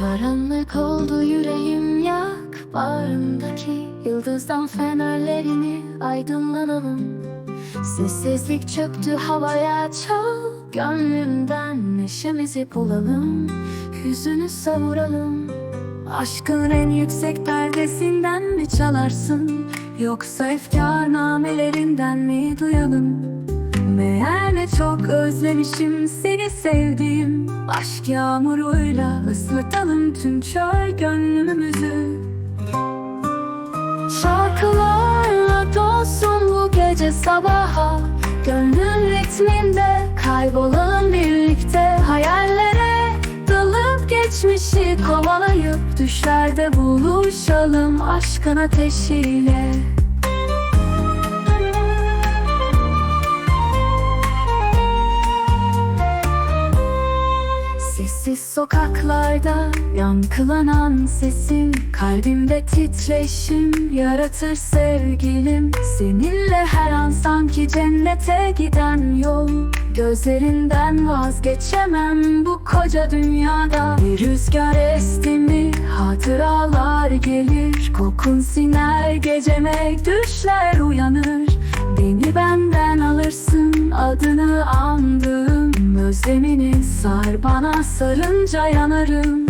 Karanlık oldu yüreğim yak Bağrımdaki yıldızdan fenerlerini aydınlanalım. Sessizlik çöktü havaya çal Gönlümden neşemizi bulalım. Hüzünü savuralım Aşkın en yüksek perdesinden mi çalarsın? Yoksa efkar namelerinden mi duyalım? Ne çok özlemişim seni sevdiğim. Aşk yağmuruyla ıslatalım tüm çöl gönlümüzü. Şarkılarla dolsun bu gece sabaha. Gönlün ritminde kaybolalım birlikte. Hayallere dalıp geçmişi kovalayıp Düşlerde buluşalım aşkın ateşiyle Sessiz sokaklarda yankılanan sesin Kalbimde titreşim yaratır sevgilim. Seninle her an sanki cennete giden yol. Gözlerinden vazgeçemem bu koca dünyada. Bir rüzgar esti mi hatıralar gelir. Kokun siner geceme düşler uyanır. Beni benden alırsın adını andığım Özlemini sar bana sarınca yanarım.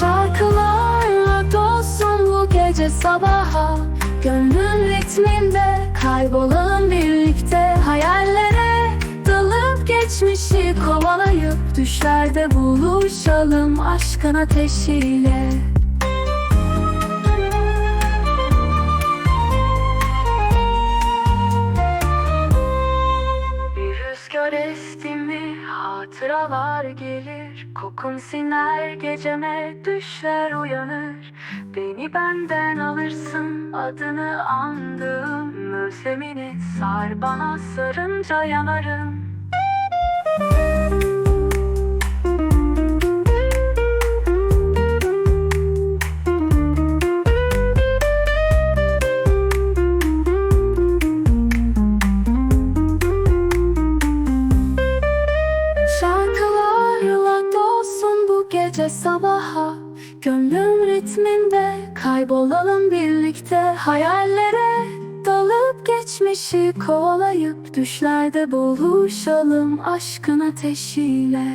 Şarkılarla dolsun bu gece sabaha. Gönlün ritminde kaybolalım birlikte Hayallere dalıp geçmişi kovalayıp Düşlerde buluşalım aşkın ateşiyle rüzgar hatıralar gelir. Kokun siner geceme düşler uyanır. Beni benden alırsın adını andığım Özlemini sar bana sarınca yanarım gece sabaha Gönlüm ritminde kaybolalım birlikte Hayallere. Dalıp geçmişi kovalayıp Düşlerde buluşalım aşkın ateşiyle